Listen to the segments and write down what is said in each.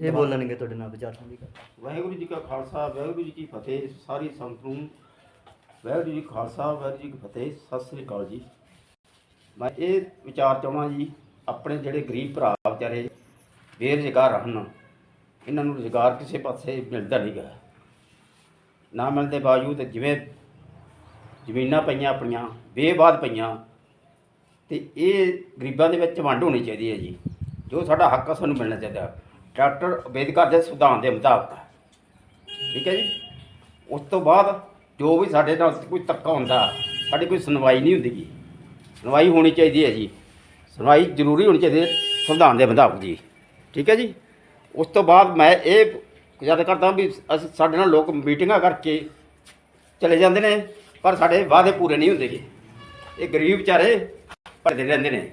ਇਹ ਬੋਲਣਗੇ ਤੁਹਾਡੇ ਨਾਲ ਵਿਚਾਰ ਸਾਂਝੇ ਕਰ। ਵਾਹਿਗੁਰੂ ਜੀ ਕਾ ਖਾਲਸਾ ਵਾਹਿਗੁਰੂ ਜੀ ਕੀ ਫਤਿਹ ਸਾਰੀ ਸੰਗਤ ਨੂੰ ਵਾਹਿਗੁਰੂ ਜੀ ਕਾ ਖਾਲਸਾ ਵਾਹਿਗੁਰੂ ਜੀ ਕੀ ਫਤਿਹ ਸਤਿ ਸ੍ਰੀ ਅਕਾਲ ਜੀ। ਮੈਂ ਇਹ ਵਿਚਾਰ ਚਾਹਣਾ ਜੀ ਆਪਣੇ ਜਿਹੜੇ ਗਰੀਬ ਭਰਾ ਵਿਚਾਰੇ ਬੇਰੁਜ਼ਗਾਰ ਹਨ ਇਹਨਾਂ ਨੂੰ ਰੁਜ਼ਗਾਰ ਕਿਸੇ ਪਾਸੇ ਮਿਲਦਾ ਨਹੀਂ ਗਾ। ਨਾ ਮਿਲਣ ਦੇ ਬਾਵਜੂਦ ਜਿਵੇਂ ਜ਼ਮੀਨਾਂ ਪਈਆਂ ਆਪਣੀਆਂ ਬੇਬਾਦ ਪਈਆਂ ਤੇ ਇਹ ਗਰੀਬਾਂ ਦੇ ਵਿੱਚ ਵੰਡ ਹੋਣੀ ਚਾਹੀਦੀ ਹੈ ਜੀ। ਜੋ ਸਾਡਾ ਹੱਕ ਆ ਸਾਨੂੰ ਮਿਲਣਾ ਚਾਹੀਦਾ। ਡਾਕਟਰ ਅੰਬੇਦਕਰ ਦੇ ਸੰਵਿਧਾਨ ਦੇ ਮੁਤਾਬਕ। ਠੀਕ ਹੈ ਜੀ? ਉਸ ਤੋਂ ਬਾਅਦ ਜੋ ਵੀ ਸਾਡੇ ਨਾਲ ਕੋਈ ਧੱਕਾ ਹੁੰਦਾ, ਸਾਡੀ ਕੋਈ ਸੁਣਵਾਈ ਨਹੀਂ ਹੁੰਦੀ ਜੀ ਸੁਣਵਾਈ ਹੋਣੀ ਚਾਹੀਦੀ ਹੈ ਜੀ। ਸੁਣਵਾਈ ਜ਼ਰੂਰੀ ਹੋਣੀ ਚਾਹੀਦੀ ਹੈ ਸੰਵਿਧਾਨ ਦੇ ਮੁਤਾਬਕ ਜੀ। ਠੀਕ ਹੈ ਜੀ? ਉਸ ਤੋਂ ਬਾਅਦ ਮੈਂ ਇਹ ਯਾਦ ਕਰਦਾ ਵੀ ਅਸੀਂ, ਸਾਡੇ ਨਾਲ ਲੋਕ ਮੀਟਿੰਗਾਂ ਕਰਕੇ ਚਲੇ ਜਾਂਦੇ ਨੇ, ਪਰ ਸਾਡੇ ਵਾਅਦੇ ਪੂਰੇ ਨਹੀਂ ਹੁੰਦੇ ਗੇ। ਇਹ ਗਰੀਬ ਵਿਚਾਰੇ ਭਰਦੇ ਰਹਿੰਦੇ ਨੇ।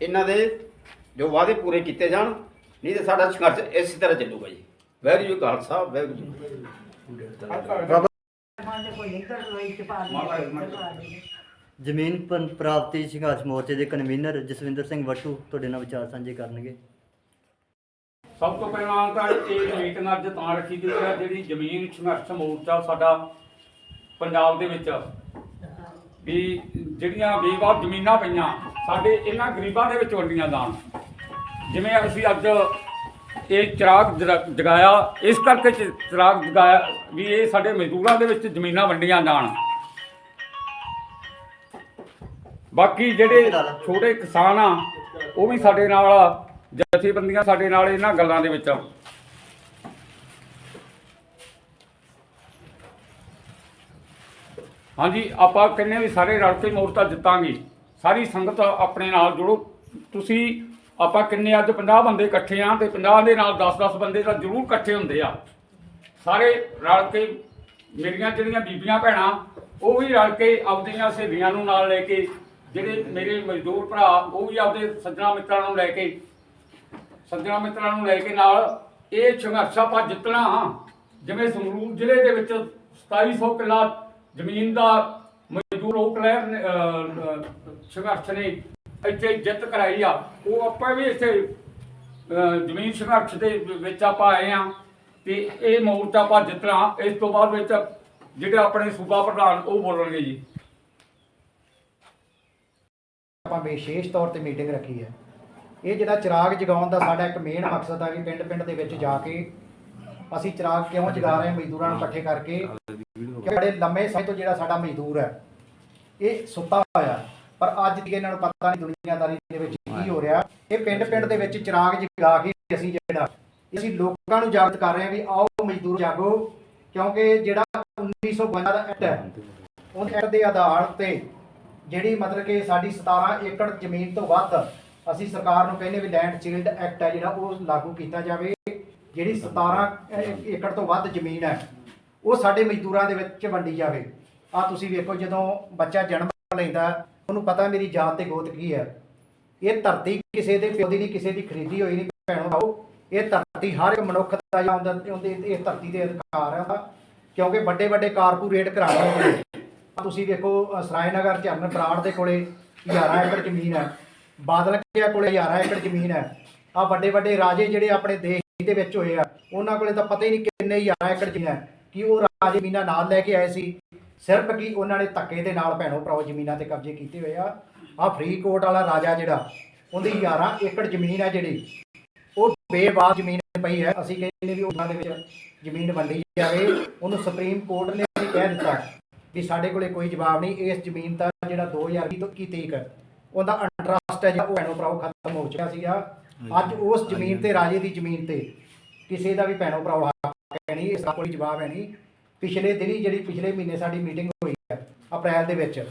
ਇਹਨਾਂ ਦੇ ਜੋ ਵਾਅਦੇ ਪੂਰੇ ਕੀਤੇ ਜਾਣ ਨਹੀਂ ਤੇ ਸਾਡਾ ਸੰਘਰਸ਼ ਇਸੇ ਤਰ੍ਹਾਂ ਚੱਲੂਗਾ ਜੀ। ਵਾਹਿਗੁਰੂ ਜੀ ਖਾਲਸਾ ਵਾਹਿਗੁਰੂ ਜੀ। ਜ਼ਮੀਨ ਪ- ਪ੍ਰਾਪਤੀ ਸੰਘਰਸ਼ ਮੋਰਚੇ ਦੇ ਕਨਵੀਨਰ ਜਸਵਿੰਦਰ ਸਿੰਘ ਵੱਟੂ ਤੁਹਾਡੇ ਨਾਲ ਵਿਚਾਰ ਸਾਂਝੇ ਕਰਨਗੇ। ਸਭ ਤੋਂ ਪਹਿਲਾਂ ਤਾਂ ਇਹ ਮੀਟਿੰਗ ਅੱਜ ਤਾਂ ਰੱਖੀ ਗਈ ਹੈ ਜਿਹੜੀ ਜ਼ਮੀਨ ਸੰਘਰਸ਼ ਮੋਰਚਾ ਸਾਡਾ ਪੰਜਾਬ ਦੇ ਵਿੱਚ ਵੀ ਜਿਹੜੀਆਂ ਬੇਵਾਰ ਜ਼ਮੀਨਾਂ ਪਈਆਂ ਸਾਡੇ ਇਹਨਾਂ ਗਰੀਬਾਂ ਦੇ ਵਿੱਚ ਵੰਡੀਆਂ ਜਾਣ। ਜਿਵੇਂ ਅਸੀਂ ਅੱਜ ਇਹ ਚਿਰਾਗ ਜਰਾ- ਜਗਾਇਆ, ਇਸ ਕਰਕੇ ਚਿਰਾਗ ਜਗਾਇਆ ਵੀ ਇਹ ਸਾਡੇ ਮਜ਼ਦੂਰਾਂ ਦੇ ਵਿੱਚ ਜ਼ਮੀਨਾਂ ਵੰਡੀਆਂ ਜਾਣ। ਬਾਕੀ ਜਿਹੜੇ ਛੋਟੇ ਕਿਸਾਨ ਆ, ਉਹ ਵੀ ਸਾਡੇ ਨਾਲ ਜਥੇਬੰਦੀਆਂ ਸਾਡੇ ਨਾਲ ਇਹਨਾਂ ਗੱਲਾਂ ਦੇ ਵਿੱਚ ਹਾਂਜੀ, ਆਪਾਂ ਕਹਿੰਦੇ ਵੀ ਸਾਰੇ ਰਲ ਕੇ ਮੋਰਚਾ ਜਿੱਤਾਂਗੇ, ਸਾਰੀ ਸੰਗਤ ਆਪਣੇ ਨਾਲ ਜੁੜੋ। ਤੁਸੀਂ ਆਪਾਂ ਕਿੰਨੇ ਅੱਜ 50 ਬੰਦੇ ਇਕੱਠੇ ਆ ਤੇ 50 ਦੇ ਨਾਲ 10-10 ਬੰਦੇ ਤਾਂ ਜ਼ਰੂਰ ਇਕੱਠੇ ਹੁੰਦੇ ਆ। ਸਾਰੇ ਰਲ ਕੇ ਮੇਰੀਆਂ ਜਿਹੜੀਆਂ ਬੀਬੀਆਂ ਭੈਣਾਂ, ਉਹ ਵੀ ਰਲ ਕੇ ਆਪਦੀਆਂ ਸਹੇਲੀਆਂ ਨੂੰ ਨਾਲ ਲੈ ਕੇ, ਜਿਹੜੇ ਮੇਰੇ ਮਜ਼ਦੂਰ ਭਰਾ, ਉਹ ਵੀ ਆਪਦੇ ਸੱਜਣਾ ਮਿੱਤਰਾਂ ਨੂੰ ਲੈ ਕੇ, ਸੱਜਣਾ ਮਿੱਤਰਾਂ ਨੂੰ ਲੈ ਕੇ ਨਾਲ ਇਹ ਸੰਘਰਸ਼ ਆਪਾਂ ਜਿੱਤਣਾ ਜਿਵੇਂ ਸੰਗਰੂਰ ਜ਼ਿਲ੍ਹੇ ਦੇ ਵਿੱਚ 2700 ਕਿੱਲਾ ਜ਼ਮੀਨ ਦਾ ਮਜ਼ਦੂਰ ਲੋਕ ਲਹਿਰ ਸੰਘਰਸ਼ ਨੇ ਇੱਥੇ ਜਿੱਤ ਕਰਾਈ ਆ। ਉਹ ਆਪਾਂ ਵੀ ਇੱਥੇ ਜ਼ਮੀਨ ਸੰਘਰਸ਼ ਦੇ ਵਿੱਚ ਆਪਾਂ ਆਏ ਆ ਤੇ ਇਹ ਮੋਰਚਾ ਆਪਾਂ ਜਿੱਤਣਾ ਇਸ ਤੋਂ ਬਾਅਦ ਵਿੱਚ ਜਿਹੜੇ ਆਪਣੇ ਸੂਬਾ ਪ੍ਰਧਾਨ, ਉਹ ਬੋਲਣਗੇ ਜੀ। ਆਪਾਂ ਵਿਸ਼ੇਸ਼ ਤੌਰ ਤੇ ਮੀਟਿੰਗ ਰੱਖੀ ਹੈ। ਇਹ ਜਿਹੜਾ ਚਿਰਾਗ ਜਗਾਉਣ ਦਾ ਸਾਡਾ ਇੱਕ ਮੇਨ ਮਕਸਦ ਆ ਕਿ ਪਿੰਡ ਪਿੰਡ ਦੇ ਵਿੱਚ ਜਾ ਕੇ ਅਸੀਂ ਚਿਰਾਗ ਕਿਉਂ ਜਗਾ ਰਹੇ ਮਜ਼ਦੂਰਾਂ ਨੂੰ ਇਕੱਠੇ ਕਰਕੇ ਕਿ ਬੜੇ ਲੰਮੇ ਸਮੇਂ ਤੋਂ ਜਿਹੜਾ ਸਾਡਾ ਮਜ਼ਦੂਰ ਹੈ, ਇਹ ਸੁੱਤਾ ਹੋਇਆ। ਪਰ ਅੱਜ ਦੀ ਇਹਨਾਂ ਨੂੰ ਪਤਾ ਨਹੀਂ ਦੁਨੀਆਦਾਰੀ ਦੇ ਵਿੱਚ ਕੀ ਹੋ ਰਿਹਾ। ਇਹ ਪਿੰਡ ਪਿੰਡ ਦੇ ਵਿੱਚ ਚਿਰਾਗ ਜਗਾ ਕੇ ਅਸੀਂ ਜਿਹੜਾ ਅਸੀਂ ਲੋਕਾਂ ਨੂੰ ਜਾਗਰਤ ਕਰ ਰਹੇ ਹਾਂ ਵੀ ਆਓ ਮਜ਼ਦੂਰ ਜਾਗੋ ਕਿਉਂਕਿ ਜਿਹੜਾ 1952 ਦਾ ਐਕਟ ਹੈ ਉਹ ਐਕਟ ਦੇ ਆਧਾਰ ਤੇ ਜਿਹੜੀ ਮਤਲਬ ਕਿ ਸਾਡੀ 17 ਏਕੜ ਜ਼ਮੀਨ ਤੋਂ ਵੱਧ ਅਸੀਂ ਸਰਕਾਰ ਨੂੰ ਕਹਿੰਦੇ ਵੀ ਲੈਂਡ ਸੀਲਡ ਐਕਟ ਹੈ ਜਿਹੜਾ ਉਹ ਲਾਗੂ ਕੀਤਾ ਜਾਵੇ। ਜਿਹੜੀ 17 ਏ- ਏਕੜ ਤੋਂ ਵੱਧ ਜ਼ਮੀਨ ਹੈ ਉਹ ਸਾਡੇ ਮਜ਼ਦੂਰਾਂ ਦੇ ਵਿੱਚ ਵੰਡੀ ਜਾਵੇ। ਆ ਤੁਸੀਂ ਵੇਖੋ ਜਦੋਂ ਬੱਚਾ ਜਨਮ ਲੈਂਦਾ ਉਹਨੂੰ ਪਤਾ ਮੇਰੀ ਜਾਤ ਤੇ ਗੋਤ ਕੀ ਹੈ। ਇਹ ਧਰਤੀ ਕਿਸੇ ਦੇ ਪਿਓ ਦੀ ਨਹੀਂ ਕਿਸੇ ਦੀ ਖਰੀਦੀ ਹੋਈ ਨਹੀਂ ਭੈਣੋ ਭਾਓ। ਇਹ ਧਰਤੀ ਹਰ ਇੱਕ ਮਨੁੱਖ ਦਾ ਜਾਂ ਉਹਦੇ ਇਹ ਧਰਤੀ ਦੇ ਅਧਿਕਾਰ ਹੈ ਉਹਦਾ। ਕਿਉਂਕਿ ਵੱਡੇ ਵੱਡੇ ਕਾਰਪੋਰੇਟ ਘਰਾਣੇ ਤੁਸੀਂ ਵੇਖੋ ਅ, ਸਰਾਇਨਗਰ ਚਰਨ ਬਰਾੜ ਦੇ ਕੋਲੇ 11 ਏਕੜ ਜ਼ਮੀਨ ਹੈ। ਬਾਦਲ ਕਿਆ ਕੋਲੇ 11 ਏਕੜ ਜ਼ਮੀਨ ਹੈ। ਆ ਵੱਡੇ ਵੱਡੇ ਰਾਜੇ ਜਿਹੜੇ ਆਪਣੇ ਦੇਸ਼ ਦੇ ਵਿੱਚ ਹੋਏ ਆ ਉਹਨਾਂ ਕੋਲੇ ਤਾਂ ਪਤਾ ਹੀ ਨਹੀਂ ਕਿੰਨੇ 11 ਏਕੜ ਜ਼ਮੀਨ ਹੈ। ਕਿ ਉਹ ਰਾਜੇ ਜ਼ਮੀਨਾਂ ਨਾਲ ਲੈ ਕੇ ਆਏ ਸੀ? ਸਿਰਫ ਕਿ ਉਹਨਾਂ ਨੇ ਧੱਕੇ ਦੇ ਨਾਲ ਭੈਣੋ ਭਰਾਓ ਜ਼ਮੀਨਾਂ ਤੇ ਕਬਜ਼ੇ ਕੀਤੇ ਹੋਏ ਆ। ਆ ਫਰੀਦਕੋਟ ਵਾਲਾ ਰਾਜਾ ਜਿਹੜਾ ਉਹਦੀ 11 ਏਕੜ ਜ਼ਮੀਨ ਹੈ ਜਿਹੜੀ ਉਹ ਬੇਵਾਦ ਜ਼ਮੀਨ ਪਈ ਹੈ। ਅਸੀਂ ਕਹਿੰਦੇ ਵੀ ਉਹਨਾਂ ਦੇ ਵਿੱਚ ਜ਼ਮੀਨ ਵੰਡੀ ਜਾਵੇ। ਉਹਨੂੰ ਸੁਪਰੀਮ ਕੋਰਟ ਨੇ ਵੀ ਕਹਿ ਦਿੱਤਾ ਵੀ ਸਾਡੇ ਕੋਲੇ ਕੋਈ ਜਵਾਬ ਨਹੀਂ ਇਸ ਜ਼ਮੀਨ ਦਾ ਜਿਹੜਾ 2020 ਤੋਂ 21 ਤੀਕ ਉਹਦਾ ਇੰਟਰਸਟ ਹੈ ਜਿਹੜਾ ਉਹ ਭੈਣੋ ਭਰਾਓ ਖਤਮ ਹੋ ਚੁੱਕਿਆ ਸੀਗਾ। ਅੱਜ ਉਸ ਜ਼ਮੀਨ ਤੇ ਰਾਜੇ ਦੀ ਜ਼ਮੀਨ ਤੇ ਕਿਸੇ ਦਾ ਵੀ ਭੈਣੋ ਭਰਾਓ ਹੱਕ ਹੈ ਨਹੀਂ ਇਸ ਦਾ ਕੋਈ ਜਵਾਬ ਹੈ ਨਹੀਂ। ਪਿਛਲੇ ਦਿਨੀ ਜਿਹੜੀ ਪਿਛਲੇ ਮਹੀਨੇ ਸਾਡੀ ਮੀਟਿੰਗ ਹੋਈ ਹੈ ਅਪ੍ਰੈਲ ਦੇ ਵਿੱਚ,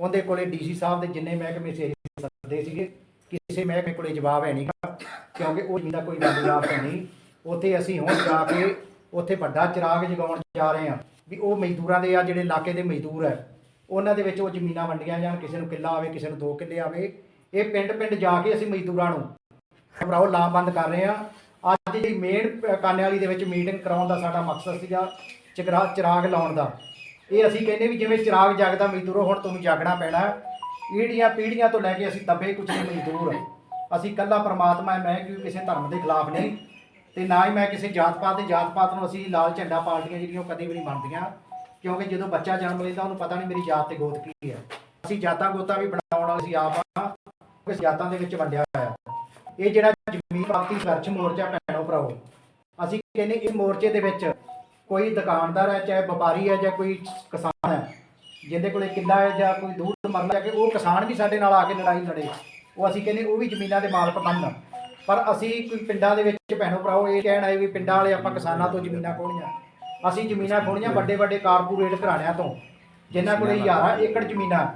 ਉਹਦੇ ਕੋਲੇ ਡੀਸੀ ਸਾਹਿਬ ਦੇ ਜਿੰਨੇ ਮਹਿਕਮੇ ਸੀ ਸੱਦੇ ਸੀਗੇ, ਕਿਸੇ ਮਹਿਕਮੇ ਕੋਲੇ ਜਵਾਬ ਹੈ ਨਹੀਂਗਾ ਕਿਉਂਕਿ ਉਹ ਜ਼ਮੀਨ ਦਾ ਕੋਈ ਜਵਾਬ ਨਹੀਂ। ਉੱਥੇ ਅਸੀਂ ਹੁਣ ਜਾ ਕੇ ਉੱਥੇ ਵੱਡਾ ਚਿਰਾਗ ਜਗਾਉਣ ਜਾ ਰਹੇ ਹਾਂ, ਵੀ ਉਹ ਮਜ਼ਦੂਰਾਂ ਦੇ ਆ, ਜਿਹੜੇ ਇਲਾਕੇ ਦੇ ਮਜ਼ਦੂਰ ਹੈ, ਉਹਨਾਂ ਦੇ ਵਿੱਚ ਉਹ ਜ਼ਮੀਨਾਂ ਵੰਡੀਆਂ ਜਾਣ, ਕਿਸੇ ਨੂੰ ਕਿੱਲਾ ਆਵੇ, ਕਿਸੇ ਨੂੰ ਦੋ ਕਿੱਲੇ ਆਵੇ। ਇਹ ਪਿੰਡ ਪਿੰਡ ਜਾ ਕੇ ਅਸੀਂ ਮਜ਼ਦੂਰਾਂ ਨੂੰ ਭਰਾਓ ਲਾਮਬੰਦ ਕਰ ਰਹੇ ਹਾਂ। ਅੱਜ ਜਿਹੜੀ ਮੇਨ ਕਾਨੇ ਵਾਲੀ ਦੇ ਵਿੱਚ ਮੀਟਿੰਗ ਕਰਾਉਣ ਦਾ ਸਾਡਾ ਮਕਸਦ ਸੀਗਾ ਚਗਰਾ ਚਿਰਾਗ ਲਾਉਣ ਦਾ। ਇਹ ਅਸੀਂ ਕਹਿੰਦੇ ਵੀ ਜਿਵੇਂ ਚਿਰਾਗ ਜਗਦਾ ਮਜ਼ਦੂਰੋ, ਹੁਣ ਤੁਹਾਨੂੰ ਜਾਗਣਾ ਪੈਣਾ। ਪੀੜੀਆਂ ਪੀੜ੍ਹੀਆਂ ਤੋਂ ਲੈ ਕੇ ਅਸੀਂ ਦੱਬੇ ਕੁਚਲੇ ਮਜ਼ਦੂਰ। ਅਸੀਂ ਕੱਲਾ ਪਰਮਾਤਮਾ ਹੈ, ਮੈਂ ਕਿਉਂ ਕਿਸੇ ਧਰਮ ਦੇ ਖਿਲਾਫ ਨਹੀਂ? ਤੇ ਨਾ ਹੀ ਮੈਂ ਕਿਸੇ ਜਾਤ ਪਾਤ ਦੇ ਜਾਤ ਪਾਤ ਨੂੰ ਅਸੀਂ ਲਾਲ ਝੰਡਾ ਪਾਰਟੀਆਂ ਜਿਹੜੀਆਂ ਉਹ ਕਦੇ ਵੀ ਨਹੀਂ ਮੰਨਦੀਆਂ। ਕਿਉਂਕਿ ਜਦੋਂ ਬੱਚਾ ਜਨਮ ਲੈਂਦਾ, ਉਹਨੂੰ ਪਤਾ ਨਹੀਂ ਮੇਰੀ ਜਾਤ ਤੇ ਗੋਤ ਕੀ ਹੈ। ਅਸੀਂ ਜਾਤਾਂ ਗੋਤਾਂ ਵੀ ਬਣਾਉਣ ਵਾਲੇ ਅਸੀਂ ਆਪ ਹਾਂ ਕਿਉਂਕਿ ਜਾਤਾਂ ਦੇ ਵਿੱਚ ਵੰਡਿਆ ਹੋਇਆ ਇਹ ਜਿਹੜਾ ਜ਼ਮੀਨ ਪ੍ਰਾਪਤੀ ਸੰਘਰਸ਼ ਮੋਰਚਾ ਭੈਣੋ ਭਰਾਓ, ਅਸੀਂ ਕਹਿੰਦੇ ਇਸ ਮੋਰਚੇ ਦੇ ਵਿੱਚ ਕੋਈ ਦੁਕਾਨਦਾਰ ਹੈ ਚਾਹੇ ਵਪਾਰੀ ਹੈ ਜਾਂ ਕੋਈ ਕਿਸਾਨ ਹੈ ਜਿਹਦੇ ਕੋਲੇ ਕਿੱਲਾ ਹੈ ਜਾਂ ਕੋਈ ਦੂਰ ਮਰਲਾ ਹੈ ਕਿ ਉਹ ਕਿਸਾਨ ਵੀ ਸਾਡੇ ਨਾਲ ਆ ਕੇ ਲੜਾਈ ਲੜੇ। ਉਹ ਅਸੀਂ ਕਹਿੰਦੇ ਉਹ ਵੀ ਜ਼ਮੀਨਾਂ ਦੇ ਮਾਲਕ ਬਣਨ ਪਰ ਅਸੀਂ ਕੋਈ ਪਿੰਡਾਂ ਦੇ ਵਿੱਚ ਭੈਣੋ ਭਰਾਓ ਇਹ ਕਹਿਣ ਆਏ ਵੀ ਪਿੰਡਾਂ ਵਾਲੇ ਆਪਾਂ ਕਿਸਾਨਾਂ ਤੋਂ ਜ਼ਮੀਨਾਂ ਖੋਹਣੀਆਂ। ਅਸੀਂ ਜ਼ਮੀਨਾਂ ਖੋਹਣੀਆਂ ਵੱਡੇ ਵੱਡੇ ਕਾਰਪੋਰੇਟ ਘਰਾਣਿਆਂ ਤੋਂ ਜਿਨ੍ਹਾਂ ਕੋਲੇ ਹਜ਼ਾਰਾਂ ਏਕੜ ਜ਼ਮੀਨਾਂ।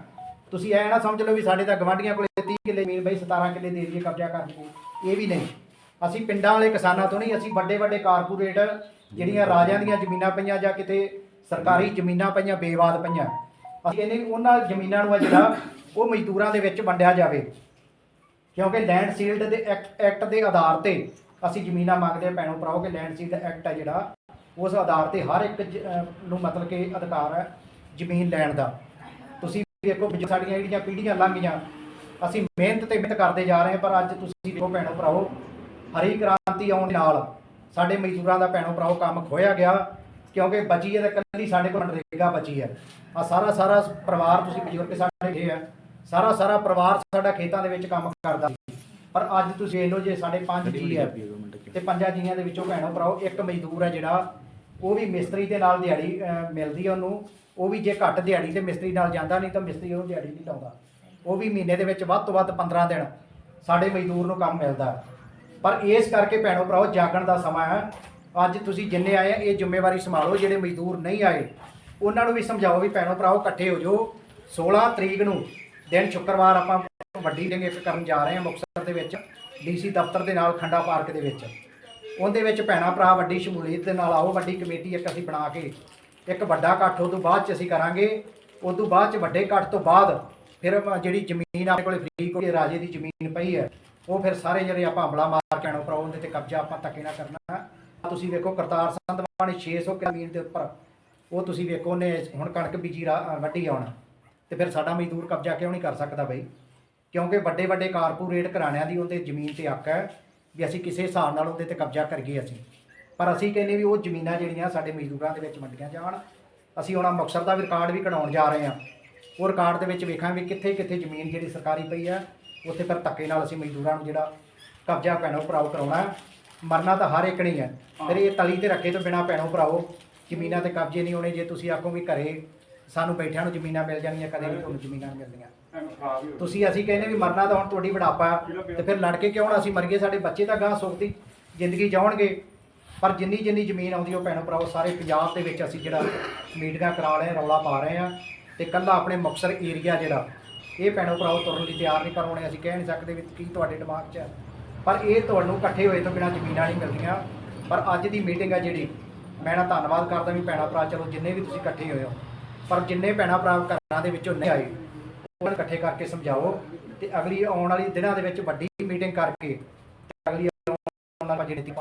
ਤੁਸੀਂ ਐ ਨਾ ਸਮਝ ਲਓ ਵੀ ਸਾਡੇ ਤਾਂ ਗਵਾਂਢੀਆਂ ਕੋਲੇ 30 ਕਿੱਲੇ ਜ਼ਮੀਨ ਬਈ 17 ਕਿੱਲੇ ਦੇ ਦਈਏ ਕਬਜ਼ਾ ਕਰ ਲਈਏ। ਇਹ ਵੀ ਨਹੀਂ। ਅਸੀਂ ਪਿੰਡਾਂ ਵਾਲੇ ਕਿਸਾਨਾਂ ਤੋਂ ਨਹੀਂ, ਅਸੀਂ ਵੱਡੇ ਵੱਡੇ ਕਾਰਪੋਰੇਟ ਜਿਹੜੀਆਂ ਰਾਜਿਆਂ ਦੀਆਂ ਜ਼ਮੀਨਾਂ ਪਈਆਂ ਜਾਂ ਕਿਤੇ ਸਰਕਾਰੀ ਜ਼ਮੀਨਾਂ ਪਈਆਂ, ਬੇਵਾਦ ਪਈਆਂ, ਅਸੀਂ ਕਹਿੰਦੇ ਉਹਨਾਂ ਜ਼ਮੀਨਾਂ ਨੂੰ ਆ ਜਿਹੜਾ ਉਹ ਮਜ਼ਦੂਰਾਂ ਦੇ ਵਿੱਚ ਵੰਡਿਆ ਜਾਵੇ। ਕਿਉਂਕਿ ਲੈਂਡ ਸੀਲਡ ਦੇ ਐਕਟ ਐਕਟ ਦੇ ਆਧਾਰ ਤੇ ਅਸੀਂ ਜ਼ਮੀਨਾਂ ਮੰਗਦੇ ਹਾਂ ਭੈਣੋ ਭਰਾਓ ਕਿ ਲੈਂਡ ਸੀਲਡ ਐਕਟ ਹੈ ਜਿਹੜਾ, ਉਸ ਆਧਾਰ ਤੇ ਹਰ ਇੱਕ ਨੂੰ ਮਤਲਬ ਕਿ ਅਧਿਕਾਰ ਹੈ ਜ਼ਮੀਨ ਲੈਣ ਦਾ। ਤੁਸੀਂ ਵੇਖੋ ਸਾਡੀਆਂ ਜਿਹੜੀਆਂ ਪੀੜ੍ਹੀਆਂ ਲੰਘ ਗਈਆਂ ਅਸੀਂ ਮਿਹਨਤ ਤੇ ਮਿਹਨਤ ਕਰਦੇ ਜਾ ਰਹੇ ਹਾਂ, ਪਰ ਅੱਜ ਤੁਸੀਂ ਵੇਖੋ ਭੈਣੋ ਭਰਾਓ ਹਰੀ ਕ੍ਰਾਂਤੀ ਆਉਣ ਦੇ ਨਾਲ ਸਾਡੇ ਮਜ਼ਦੂਰਾਂ ਦਾ ਭੈਣੋ ਭਰਾਓ ਕੰਮ ਖੋਇਆ ਗਿਆ ਕਿਉਂਕਿ ਬਚੀ ਹੈ ਤਾਂ ਇਕੱਲੀ ਸਾਡੇ ਕੋਲ ਨਰੇਗਾ ਬਚੀ ਹੈ। ਆ ਸਾਰਾ ਸਾਰਾ ਪਰਿਵਾਰ ਤੁਸੀਂ ਬਜ਼ੁਰਗ ਸਾਡੇ ਇਹ ਹੈ ਸਾਰਾ ਸਾਰਾ ਪਰਿਵਾਰ ਸਾਡਾ ਖੇਤਾਂ ਦੇ ਵਿੱਚ ਕੰਮ ਕਰਦਾ ਸੀ। ਪਰ ਅੱਜ ਤੁਸੀਂ ਲਓ ਜੇ ਸਾਡੇ ਪੰਜ ਜੀ ਹੈ ਤੇ ਪੰਜਾਂ ਜੀਆਂ ਦੇ ਵਿੱਚੋਂ ਭੈਣੋ ਭਰਾਓ ਇੱਕ ਮਜ਼ਦੂਰ ਹੈ ਜਿਹੜਾ ਉਹ ਵੀ ਮਿਸਤਰੀ ਦੇ ਨਾਲ ਦਿਹਾੜੀ ਮਿਲਦੀ ਹੈ ਉਹਨੂੰ ਉਹ ਵੀ ਜੇ ਘੱਟ ਦਿਹਾੜੀ ਤੇ ਮਿਸਤਰੀ ਨਾਲ ਜਾਂਦਾ ਨਹੀਂ ਤਾਂ ਮਿਸਤਰੀ ਉਹਨੂੰ ਦਿਹਾੜੀ ਨਹੀਂ ਲਾਉਂਦਾ। ਉਹ ਵੀ ਮਹੀਨੇ ਦੇ ਵਿੱਚ ਵੱਧ ਤੋਂ ਵੱਧ 15 ਦਿਨ ਸਾਡੇ ਮਜ਼ਦੂਰ ਨੂੰ ਕੰਮ ਮਿਲਦਾ। ਪਰ ਇਸ ਕਰਕੇ ਭੈਣੋ ਭਰਾਓ, ਜਾਗਣ ਦਾ ਸਮਾਂ ਹੈ। ਅੱਜ ਤੁਸੀਂ ਜਿੰਨੇ ਆਏ ਆ, ਇਹ ਜ਼ਿੰਮੇਵਾਰੀ ਸੰਭਾਲੋ, ਜਿਹੜੇ ਮਜ਼ਦੂਰ ਨਹੀਂ ਆਏ। ਉਹਨਾਂ ਨੂੰ ਵੀ ਸਮਝਾਓ ਵੀ ਭੈਣੋ ਭਰਾਓ, ਇਕੱਠੇ ਹੋ ਜਾਓ। 16 ਤਰੀਕ ਨੂੰ ਦਿਨ ਸ਼ੁੱਕਰਵਾਰ ਆਪਾਂ ਵੱਡੀ ਡਿੰਗ ਇੱਕ ਕਰਨ ਜਾ ਰਹੇ ਹਾਂ ਮੁਕਤਸਰ ਦੇ ਵਿੱਚ, ਡੀਸੀ ਦਫ਼ਤਰ ਦੇ ਨਾਲ ਖੰਡਾ ਪਾਰਕ ਦੇ ਵਿੱਚ। ਉਹਦੇ ਵਿੱਚ ਭੈਣਾਂ ਭਰਾ ਵੱਡੀ ਸ਼ਮੂਲੀਅਤ ਦੇ ਨਾਲ ਆਓ, ਵੱਡੀ ਕਮੇਟੀ ਇੱਕ ਅਸੀਂ ਬਣਾ ਕੇ, ਇੱਕ ਵੱਡਾ ਇਕੱਠ, ਉਹ ਤੋਂ ਬਾਅਦ ਚ ਅਸੀਂ ਕਰਾਂਗੇ। ਉਸ ਤੋਂ ਬਾਅਦ ਚ ਵੱਡੇ ਇਕੱਠ ਤੋਂ ਬਾਅਦ ਫਿਰ ਜਿਹੜੀ ਜ਼ਮੀਨ ਆਪਣੇ ਕੋਲੇ ਫਰੀ ਕੋਈ ਰਾਜੇ ਦੀ ਜ਼ਮੀਨ ਪਈ ਹੈ, ਉਹ ਫਿਰ ਸਾਰੇ ਜਿਹੜੇ ਆਪਾਂ ਹਮਲਾ ਮਾਰ ਭਰਾਓ ਉਹਦੇ ਤੇ ਕਬਜ਼ਾ ਆਪਾਂ ਧੱਕੇ ਨਾਲ ਕਰਨਾ। ਤੁਸੀਂ ਵੇਖੋ ਕਰਤਾਰ ਸੰਧਵਾ ਨੇ 600 ਕਿੱਲਾ ਜ਼ਮੀਨ ਦੇ ਉੱਪਰ। ਉਹ ਤੁਸੀਂ ਵੇਖੋ ਨੇ ਹੁਣ ਕਣਕ ਬੀਜੀ ਵੱਢੀ ਆਉਣਾ ਤੇ ਫਿਰ ਸਾਡਾ ਮਜ਼ਦੂਰ ਕਬਜ਼ਾ ਕਿਉਂ ਨਹੀਂ ਕਰ ਸਕਦਾ ਬਈ? ਕਿਉਂਕਿ ਵੱਡੇ ਵੱਡੇ ਕਾਰਪੋਰੇਟ ਘਰਾਣਿਆਂ ਦੀ ਉਹਦੇ ਜ਼ਮੀਨ ਤੇ ਹੱਕ ਹੈ ਵੀ ਅਸੀਂ ਕਿਸੇ ਹਿਸਾਬ ਨਾਲ ਉਹਦੇ ਤੇ ਕਬਜ਼ਾ ਕਰੀਏ ਅਸੀਂ। ਪਰ ਅਸੀਂ ਕਹਿੰਦੇ ਵੀ ਉਹ ਜ਼ਮੀਨਾਂ ਜਿਹੜੀਆਂ ਸਾਡੇ ਮਜ਼ਦੂਰਾਂ ਦੇ ਵਿੱਚ ਵੰਡੀਆਂ ਜਾਣ। ਅਸੀਂ ਹੁਣ ਮੁਕਤਸਰ ਦਾ ਵੀ ਰਿਕਾਰਡ ਵੀ ਕਢਾਉਣ ਜਾ ਰਹੇ ਹਾਂ। ਉਹ ਰਿਕਾਰਡ ਦੇ ਵਿੱਚ ਵੇਖਾਂਗੇ ਕਿੱਥੇ ਕਿੱਥੇ ਜ਼ਮੀਨ ਜਿਹੜੀ ਸਰਕਾਰੀ ਪਈ ਹੈ, ਉੱਥੇ ਫਿਰ ਧੱਕੇ ਨਾਲ ਅਸੀਂ ਮਜ਼ਦੂਰਾਂ ਨੂੰ ਜਿਹੜਾ ਕਬਜ਼ਾ ਭੈਣੋ ਭਰਾਓ ਕਰਾਉਣਾ। ਮਰਨਾ ਤਾਂ ਹਰ ਇੱਕ ਨਹੀਂ ਹੈ ਫਿਰ ਇਹ ਤਲੀ ਤੇ ਰੱਖੇ ਤੋਂ ਬਿਨਾ ਭੈਣੋ ਭਰਾਓ ਜ਼ਮੀਨਾਂ ਤੇ ਕਬਜ਼ੇ ਨਹੀਂ ਹੋਣੇ। ਜੇ ਤੁਸੀਂ ਆਖੋ ਵੀ ਘਰੇ ਸਾਨੂੰ ਬੈਠਿਆਂ ਨੂੰ ਜ਼ਮੀਨਾਂ ਮਿਲ ਜਾਣਗੀਆਂ ਕਦੇ ਵੀ ਤੁਹਾਨੂੰ ਜ਼ਮੀਨਾਂ ਨਹੀਂ ਮਿਲਦੀਆਂ ਤੁਸੀਂ ਅਸੀਂ ਕਹਿੰਦੇ ਵੀ ਮਰਨਾ ਤਾਂ ਹੁਣ ਤੁਹਾਡੀ ਬੁਢਾਪਾ ਤੇ ਫਿਰ ਲੜ ਕੇ ਕਿਉਂ ਨਾ ਅਸੀਂ ਮਰੀਏ? ਸਾਡੇ ਬੱਚੇ ਤਾਂ ਗਾਂ ਸੁੱਖ ਦੀ ਜ਼ਿੰਦਗੀ ਜਾਉਣਗੇ। ਪਰ ਜਿੰਨੀ ਜਿੰਨੀ ਜ਼ਮੀਨ ਆਉਂਦੀ ਉਹ ਭੈਣੋ ਭਰਾਓ ਸਾਰੇ ਪੰਜਾਬ ਦੇ ਵਿੱਚ ਅਸੀਂ ਜਿਹੜਾ ਮੀਟਿੰਗਾਂ ਕਰਾ ਰਹੇ ਰੌਲਾ ਪਾ ਰਹੇ ਹਾਂ। ਤੇ ਕੱਲਾ ਆਪਣੇ ਮੁਕਤਸਰ ਏਰੀਆ ਜਿਹੜਾ ਇਹ ਭੈਣੋ ਭਰਾਓ ਤੁਰਨ ਲਈ ਤਿਆਰ ਨਹੀਂ ਕਰਵਾਉਣੇ ਅਸੀਂ ਕਹਿ ਨਹੀਂ ਸਕਦੇ ਵੀ ਕੀ ਤੁਹਾਡੇ ਦਿਮਾਗ 'ਚ ਹੈ। ਪਰ ਇਹ ਤੁਹਾਨੂੰ ਇਕੱਠੇ ਹੋਏ ਤੋਂ ਬਿਨਾਂ ਜ਼ਮੀਨਾਂ ਨਹੀਂ ਮਿਲਦੀਆਂ। ਪਰ ਅੱਜ ਦੀ ਮੀਟਿੰਗ ਹੈ ਜਿਹੜੀ, ਮੈਂ ਨਾ ਧੰਨਵਾਦ ਕਰਦਾ ਵੀ ਭੈਣਾ ਭਰਾ, ਚਲੋ ਜਿੰਨੇ ਵੀ ਤੁਸੀਂ ਇਕੱਠੇ ਹੋਏ ਹੋ, ਪਰ ਜਿੰਨੇ ਭੈਣਾ ਭਰਾ ਘਰਾਂ ਦੇ ਵਿੱਚੋਂ ਨਹੀਂ ਆਏ ਉਹਨਾਂ ਨੂੰ ਇਕੱਠੇ ਕਰਕੇ ਸਮਝਾਓ ਤੇ ਅਗਲੀ ਆਉਣ ਵਾਲੀ ਦਿਨਾਂ ਦੇ ਵਿੱਚ ਵੱਡੀ ਮੀਟਿੰਗ ਕਰਕੇ ਅਗਲੀ ਆਉਣ ਵਾਲੀ ਜਿਹੜੀ ਤੀ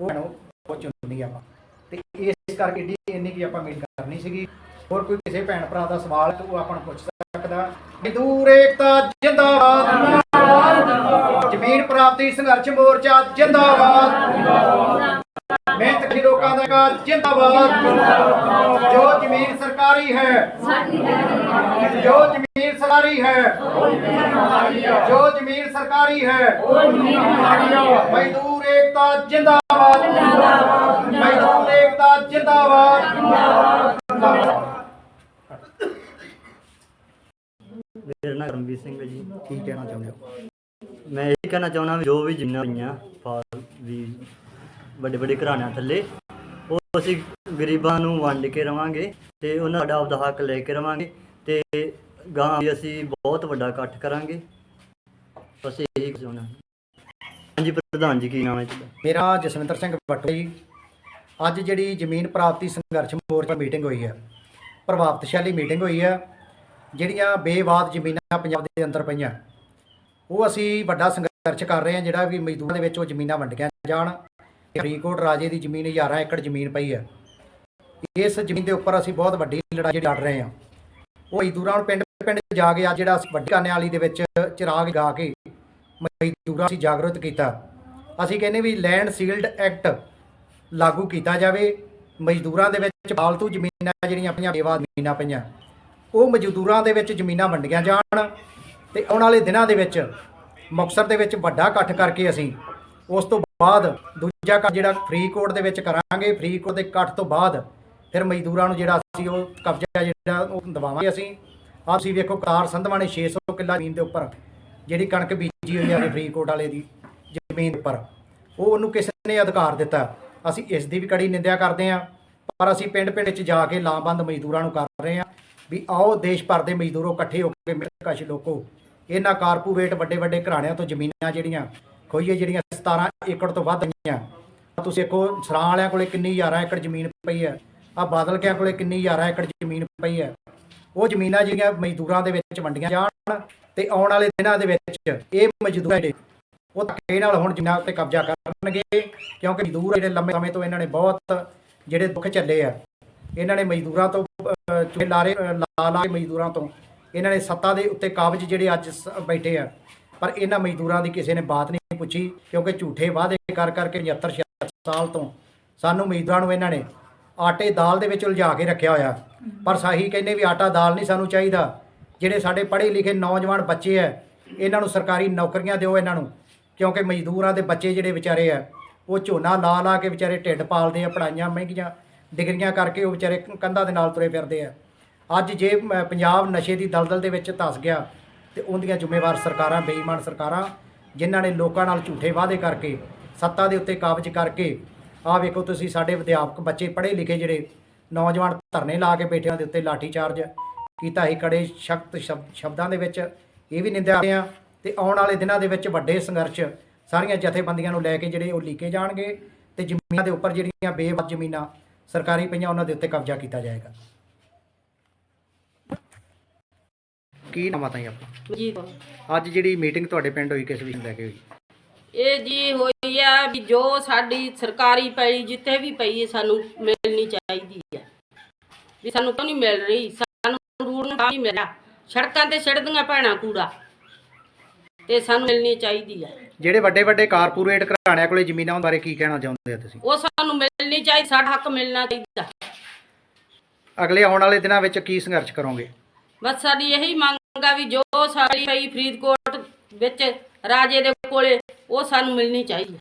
ਉਹ ਨੂੰ ਉਹ ਚੁਣਨੀ ਆਪਾਂ। ਤੇ ਇਸ ਕਰਕੇ ਏਡੀ ਇੰਨੀ ਕੀ ਆਪਾਂ ਮੀਟਿੰਗ ਕਰਨੀ ਸੀਗੀ। ਹੋਰ ਕੋਈ ਕਿਸੇ ਭੈਣ ਭਰਾ ਦਾ ਸਵਾਲ ਹੈ ਉਹ ਆਪਾਂ ਨੂੰ ਪੁੱਛ ਸਕਦਾ। ਮਜ਼ਦੂਰ ਏਕਤਾ ਜਿੰਦਾਬਾਦ ਜ਼ਮੀਨ ਪ੍ਰਾਪਤੀ ਸੰਘਰਸ਼ ਮੋਰਚਾ, ਜਿੰਦਾਬਾਦ। ਮਿਹਨਤ ਲੋਕਾਂ ਦਾ ਕਾ ਜਿੰਦਾਬਾਦ। ਜੋ ਜ਼ਮੀਨ ਸਰਕਾਰੀ ਹੈ, ਜੋ ਜ਼ਮੀਨ ਸਰਕਾਰੀ ਹੈ, ਜੋ ਜ਼ਮੀਨ ਸਰਕਾਰੀ ਹੈ, ਮਜ਼ਦੂਰ ਏਕਤਾ, ਜਿੰਦਾਬਾਦ। ਮਜ਼ਦੂਰ ਏਕਤਾ, ਜਿੰਦਾਬਾਦ। ਮੇਰਾ ਨਾਮ ਕਰਮਵੀਰ ਸਿੰਘ ਹੈ ਜੀ। ਕੀ ਕਹਿਣਾ ਚਾਹੁੰਦੇ ਹੋ? ਮੈਂ ਇਹ ਕਹਿਣਾ ਚਾਹੁੰਦਾ ਵੀ ਜੋ ਵੀ ਜਿੰਨਾ ਪਈਆਂ ਫਾਲ ਵੀ ਵੱਡੇ ਵੱਡੇ ਘਰਾਣਿਆਂ ਥੱਲੇ, ਉਹ ਅਸੀਂ ਗਰੀਬਾਂ ਨੂੰ ਵੰਡ ਕੇ ਰਵਾਂਗੇ ਤੇ ਉਹਨਾਂ ਦਾ ਆਪਦਾ ਹੱਕ ਲੈ ਕੇ ਰਵਾਂਗੇ ਤੇ ਗਾਂ ਵੀ ਅਸੀਂ ਬਹੁਤ ਵੱਡਾ ਇਕੱਠ ਕਰਾਂਗੇ। ਬਸ ਇਹੀ ਚਾਹੁੰਦਾ। ਹਾਂਜੀ, ਪ੍ਰਧਾਨ ਜੀ, ਕੀ ਨਾਮ ਹੈ ਤੁਹਾਡਾ? ਮੇਰਾ ਜਸਵਿੰਦਰ ਸਿੰਘ ਬੱਟੂ ਜੀ। ਅੱਜ ਜਿਹੜੀ ਜ਼ਮੀਨ ਪ੍ਰਾਪਤੀ ਸੰਘਰਸ਼ ਮੋਰਚਾ ਮੀਟਿੰਗ ਹੋਈ ਹੈ ਪ੍ਰਭਾਵਤਸ਼ਾਲੀ ਮੀਟਿੰਗ ਹੋਈ ਹੈ ਜਿਹੜੀਆਂ ਬੇਵਾਦ ਜ਼ਮੀਨਾਂ ਪੰਜਾਬ ਦੇ ਅੰਦਰ ਪਈਆਂ, ਉਹ ਅਸੀਂ ਵੱਡਾ ਸੰਘਰਸ਼ ਕਰ ਰਹੇ ਹਾਂ, ਜਿਹੜਾ ਵੀ ਮਜ਼ਦੂਰਾਂ ਦੇ ਵਿੱਚ ਉਹ ਜ਼ਮੀਨਾਂ ਵੰਡੀਆਂ ਜਾਣ। ਫਰੀਦਕੋਟ ਰਾਜੇ ਦੀ ਜ਼ਮੀਨ, ਹਜ਼ਾਰਾਂ ਏਕੜ ਜ਼ਮੀਨ ਪਈ ਹੈ। ਇਸ ਜ਼ਮੀਨ ਦੇ ਉੱਪਰ ਅਸੀਂ ਬਹੁਤ ਵੱਡੀ ਲੜਾਈ ਜਿਹੜੀ ਲੜ ਰਹੇ ਹਾਂ। ਉਹ ਮਜ਼ਦੂਰਾਂ ਨੂੰ ਪਿੰਡ ਪਿੰਡ ਜਾ ਕੇ ਅੱਜ ਜਿਹੜਾ ਵੱਡੀ ਕਾਨੇ ਵਾਲੀ ਦੇ ਵਿੱਚ ਚਿਰਾਗ ਗਾ ਕੇ ਮਜ਼ਦੂਰਾਂ ਅਸੀਂ ਜਾਗਰੂਕ ਕੀਤਾ। ਅਸੀਂ ਕਹਿੰਦੇ ਵੀ ਲੈਂਡ ਸੀਲਡ ਐਕਟ ਲਾਗੂ ਕੀਤਾ ਜਾਵੇ। ਮਜ਼ਦੂਰਾਂ ਦੇ ਵਿੱਚ ਫਾਲਤੂ ਜ਼ਮੀਨਾਂ ਜਿਹੜੀਆਂ ਪਈਆਂ, ਬੇਵਾਦ ਜ਼ਮੀਨਾਂ ਪਈਆਂ। ਉਹ ਮਜ਼ਦੂਰਾਂ ਦੇ ਵਿੱਚ ਜ਼ਮੀਨਾਂ ਵੰਡੀਆਂ ਜਾਣ ਤੇ ਆਉਣ ਵਾਲੇ ਦਿਨਾਂ ਦੇ ਵਿੱਚ ਮੁਕਤਸਰ ਦੇ ਵਿੱਚ ਵੱਡਾ ਇਕੱਠ ਕਰਕੇ ਅਸੀਂ ਉਸ ਤੋਂ ਬਾਅਦ ਦੂਜਾ ਕੰਮ ਜਿਹੜਾ ਫਰੀਦਕੋਟ ਦੇ ਵਿੱਚ ਕਰਾਂਗੇ, ਫਰੀਦਕੋਟ ਦੇ ਇਕੱਠ ਤੋਂ ਬਾਅਦ ਫਿਰ ਮਜ਼ਦੂਰਾਂ ਨੂੰ ਜਿਹੜਾ ਅਸੀਂ ਉਹ ਕਬਜ਼ਾ ਜਿਹੜਾ ਉਹ ਦਵਾਵਾਂਗੇ ਅਸੀਂ। ਆਪ ਤੁਸੀਂ ਵੇਖੋ ਕਾਰ ਸੰਧਵਾਂ ਨੇ 600 ਕਿੱਲਾ ਜ਼ਮੀਨ ਦੇ ਉੱਪਰ ਜਿਹੜੀ ਕਣਕ ਬੀਜੀ ਹੋਈ ਹੈ ਫਰੀਦਕੋਟ ਵਾਲੇ ਦੀ ਜ਼ਮੀਨ ਉੱਪਰ। ਉਹ ਉਹਨੂੰ ਕਿਸ ਨੇ ਅਧਿਕਾਰ ਦਿੱਤਾ। ਅਸੀਂ ਇਸ ਦੀ ਵੀ ਕੜੀ ਨਿੰਦਿਆ ਕਰਦੇ ਹਾਂ, ਪਰ ਅਸੀਂ ਪਿੰਡ ਪਿੰਡ ਵਿੱਚ ਜਾ ਕੇ ਲਾਮਬੰਦ ਮਜ਼ਦੂਰਾਂ ਨੂੰ ਕਰ ਰਹੇ ਹਾਂ। ਵੀ ਆਓ ਦੇਸ਼ ਭਰ ਦੇ ਮਜ਼ਦੂਰੋ ਇਕੱਠੇ ਹੋ ਕੇ ਮਿਲ ਕਸ਼ ਲੋਕੋ। ਇਹਨਾਂ ਕਾਰਪੋਰੇਟ ਵੱਡੇ ਵੱਡੇ ਘਰਾਣਿਆਂ ਤੋਂ ਜ਼ਮੀਨਾਂ ਜਿਹੜੀਆਂ, ਖੋਈਏ ਜਿਹੜੀਆਂ 17 ਏਕੜ ਤੋਂ ਵੱਧ ਗਈਆਂ। ਤੁਸੀਂ ਦੇਖੋ, ਸਰਾਂ ਵਾਲਿਆਂ ਕੋਲੇ ਕਿੰਨੀ ਹਜ਼ਾਰਾਂ ਏਕੜ ਜ਼ਮੀਨ ਪਈ ਹੈ। ਆ ਬਾਦਲ ਕਿਆਂ ਕੋਲੇ ਕਿੰਨੀ ਹਜ਼ਾਰਾਂ ਏਕੜ ਜ਼ਮੀਨ ਪਈ ਹੈ। ਉਹ ਜ਼ਮੀਨਾਂ ਜਿਹੜੀਆਂ ਮਜ਼ਦੂਰਾਂ ਦੇ ਵਿੱਚ ਵੰਡੀਆਂ ਜਾਣ ਤੇ ਆਉਣ ਵਾਲੇ ਦਿਨਾਂ ਦੇ ਵਿੱਚ ਇਹ ਮਜ਼ਦੂਰ ਜਿਹੜੇ, ਉਹ ਧੱਕੇ ਨਾਲ ਹੁਣ ਜਿੰਨਾ ਉੱਤੇ ਕਬਜ਼ਾ ਕਰਨਗੇ, ਕਿਉਂਕਿ ਮਜ਼ਦੂਰ ਜਿਹੜੇ ਲੰਮੇ ਸਮੇਂ ਤੋਂ ਇਹਨਾਂ ਨੇ ਬਹੁਤ ਜਿਹੜੇ ਦੁੱਖ ਝੱਲੇ ਆ। ਇਹਨਾਂ ਨੇ ਮਜ਼ਦੂਰਾਂ ਤੋਂ ਅਹ, ਲਾਰੇ ਲਾ ਲਾ ਕੇ ਮਜ਼ਦੂਰਾਂ ਤੋਂ। ਇਹਨਾਂ ਨੇ ਸੱਤਾ ਦੇ ਉੱਤੇ ਕਾਬਜ ਜਿਹੜੇ ਅੱਜ ਸ- ਬੈਠੇ ਆ। ਪਰ ਇਹਨਾਂ ਮਜ਼ਦੂਰਾਂ ਦੀ ਕਿਸੇ ਨੇ ਬਾਤ ਨਹੀਂ ਪੁੱਛੀ ਕਿਉਂਕਿ ਝੂਠੇ ਵਾਅਦੇ ਕਰ ਕਰਕੇ 75 76 ਸਾਲ ਤੋਂ ਸਾਨੂੰ ਮਜ਼ਦੂਰਾਂ ਨੂੰ ਇਹਨਾਂ ਨੇ ਆਟੇ ਦਾਲ ਦੇ ਵਿੱਚ ਉਲਝਾ ਕੇ ਰੱਖਿਆ ਹੋਇਆ। ਪਰ ਸਾਹੀ ਕਹਿੰਦੇ ਵੀ ਆਟਾ ਦਾਲ ਨਹੀਂ ਸਾਨੂੰ ਚਾਹੀਦਾ। ਜਿਹੜੇ ਸਾਡੇ ਪੜ੍ਹੇ ਲਿਖੇ ਨੌਜਵਾਨ ਬੱਚੇ ਆ ਇਹਨਾਂ ਨੂੰ ਸਰਕਾਰੀ ਨੌਕਰੀਆਂ ਦਿਓ ਇਹਨਾਂ ਨੂੰ ਕਿਉਂਕਿ ਮਜ਼ਦੂਰਾਂ ਦੇ ਬੱਚੇ ਜਿਹੜੇ ਵਿਚਾਰੇ ਆ ਉਹ ਝੋਨਾ ਲਾ ਲਾ ਕੇ ਵਿਚਾਰੇ ਢਿੱਡ ਪਾਲਦੇ ਆ ਪੜਾਈਆਂ ਮਹਿੰਗੀਆਂ। ਡਿਗਰੀਆਂ ਕਰਕੇ ਉਹ ਵਿਚਾਰੇ ਕੰਧਾਂ ਦੇ ਨਾਲ ਤੁਰੇ ਫਿਰਦੇ ਆ। ਅੱਜ ਜੇ ਪੰਜਾਬ ਨਸ਼ੇ ਦੀ ਦਲਦਲ ਦੇ ਵਿੱਚ ਧਸ ਗਿਆ, ਤੇ ਉਹਦੀਆਂ ਜ਼ਿੰਮੇਵਾਰ ਸਰਕਾਰਾਂ, ਬੇਈਮਾਨ ਸਰਕਾਰਾਂ, ਜਿਨ੍ਹਾਂ ਨੇ ਲੋਕਾਂ ਨਾਲ ਝੂਠੇ ਵਾਅਦੇ ਕਰਕੇ, ਸੱਤਾ ਦੇ ਉੱਤੇ ਕਾਬਜ ਕਰਕੇ, ਆਹ ਵੇਖੋ ਤੁਸੀਂ ਸਾਡੇ ਵਿਦਿਆਪਕ ਬੱਚੇ ਪੜ੍ਹੇ ਲਿਖੇ ਜਿਹੜੇ ਨੌਜਵਾਨ ਧਰਨੇ ਲਾ ਕੇ ਬੈਠਿਆਂ ਦੇ ਉੱਤੇ ਲਾਠੀ ਚਾਰਜ ਕੀਤਾ ਹੀ ਕੜੇ ਸ਼ਕਤ ਸ਼ਬ- ਸ਼ਬਦਾਂ ਦੇ ਵਿੱਚ, ਇਹ ਵੀ ਨਿੰਦਿਆ ਕਰਦੇ ਆ। ਤੇ ਆਉਣ ਵਾਲੇ ਦਿਨਾਂ ਦੇ ਵਿੱਚ ਵੱਡੇ ਸੰਘਰਸ਼ ਸਾਰੀਆਂ ਜਥੇਬੰਦੀਆਂ ਨੂੰ ਲੈ ਕੇ ਜਿਹੜੇ ਉਹ ਲੀਕੇ ਜਾਣਗੇ, ਤੇ ਜ਼ਮੀਨਾਂ ਦੇ ਉੱਪਰ ਜਿਹੜੀਆਂ ਬੇਵੱਜ ਜ਼ਮੀਨਾਂ ਸਰਕਾਰੀ ਪਈਆਂ ਉਹਨਾਂ ਦੇ ਉੱਤੇ ਕਬਜ਼ਾ ਕੀਤਾ ਜਾਏਗਾ। ਕੀ ਨਾਮ ਆਤਾ ਜੀ ਆਪਣਾ? ਜੀ ਅੱਜ ਜਿਹੜੀ ਮੀਟਿੰਗ ਤੁਹਾਡੇ ਪਿੰਡ ਹੋਈ ਕਿਸ ਵਿਸ਼ੇ ਲੈ ਕੇ ਹੋਈ? ਇਹ ਜੀ ਹੋਈ ਆ ਵੀ ਜੋ ਸਾਡੀ ਸਰਕਾਰੀ ਪਈ ਜਿੱਥੇ ਵੀ ਪਈ ਹੈ ਸਾਨੂੰ ਮਿਲਣੀ ਚਾਹੀਦੀ ਹੈ ਵੀ ਸਾਨੂੰ ਕਿਉਂ ਨਹੀਂ ਮਿਲ ਰਹੀ? ਸਾਨੂੰ ਰੂੜ ਨੂੰ ਨਹੀਂ ਮਿਲਿਆ। ਸੜਕਾਂ ਤੇ ਛੱਡਦੀਆਂ ਭੈਣਾਂ ਕੂੜਾ। ਤੇ ਸਾਨੂੰ ਮਿਲਣੀ ਚਾਹੀਦੀ ਹੈ। ਜਿਹੜੇ ਵੱਡੇ ਵੱਡੇ ਕਾਰਪੋਰੇਟ ਘਰਾਣਿਆਂ ਕੋਲੇ ਜ਼ਮੀਨਾਂ ਬਾਰੇ ਕੀ ਕਹਿਣਾ ਚਾਹੁੰਦੇ ਆ ਤੁਸੀਂ? ਉਹ ਸਾਨੂੰ ਮਿਲਣੀ ਚਾਹੀਦੀ ਸਾਡਾ ਹੱਕ ਮਿਲਣਾ ਚਾਹੀਦਾ। ਅਗਲੇ ਆਉਣ ਵਾਲੇ ਦਿਨਾਂ ਵਿੱਚ ਕੀ ਸੰਘਰਸ਼ ਕਰੋਗੇ? ਬਸ ਸਾਡੀ ਇਹੀ ਮੰਗ ਆ ਵੀ ਜੋ ਸਾਡੀ ਪਈ ਫਰੀਦਕੋਟ ਵਿੱਚ ਰਾਜੇ ਦੇ ਕੋਲੇ ਉਹ ਸਾਨੂੰ ਮਿਲਣੀ ਚਾਹੀਦੀ ਹੈ।